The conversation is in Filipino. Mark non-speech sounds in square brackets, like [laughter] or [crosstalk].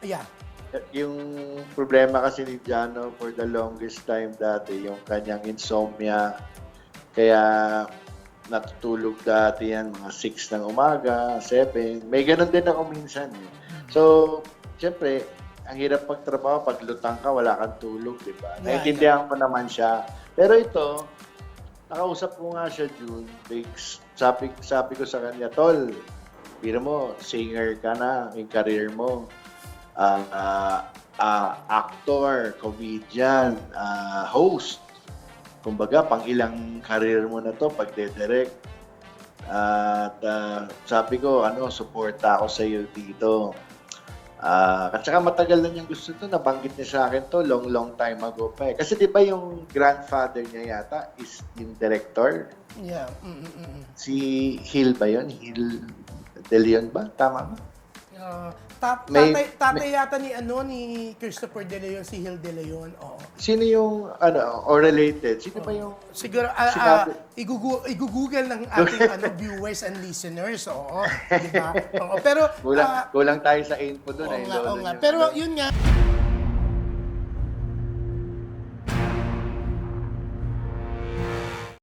Yeah. Yung problema kasi ni Jano for the longest time dati, yung kanyang insomnia. Kaya natutulog dati yan, mga 6 ng umaga, 7. May ganun din ako minsan. Eh. So, syempre, ang hirap pagtrabaho, pag lutang ka, wala kang tulog, di ba? Yeah, Naintindihan ko naman siya. Pero ito, nakausap ko nga siya June, sabi, sabi ko sa kanya, Tol, biro mo, singer ka na, yung career mo. Ah, ah, actor, comedian, ah, host. Kumbaga, pang ilang career mo na to pag direct At ah, sabi ko, ano, suporta ako sa iyo dito. Ah, at saka matagal na niyang gusto to, nabanggit niya sa akin to long long time ago pa eh. Kasi 'di ba yung grandfather niya yata is yung director? Yeah. Mm, mm, mm. Si Hill ba 'yon? Hill De Leon ba? Tama ba? Uh, tat- May- tatay, tatay yata ni ano ni Christopher De Leon, si Hill De Leon. Oo. Sino yung ano or related? Sino ba yung Siguro ah, Sinabi- igugu- igugugol ng ating ano [laughs] viewers and listeners. Oo, di ba? [laughs] Oo, pero kulang ah, kulang tayo sa info doon oo eh. nga, oo nga. Pero yun nga,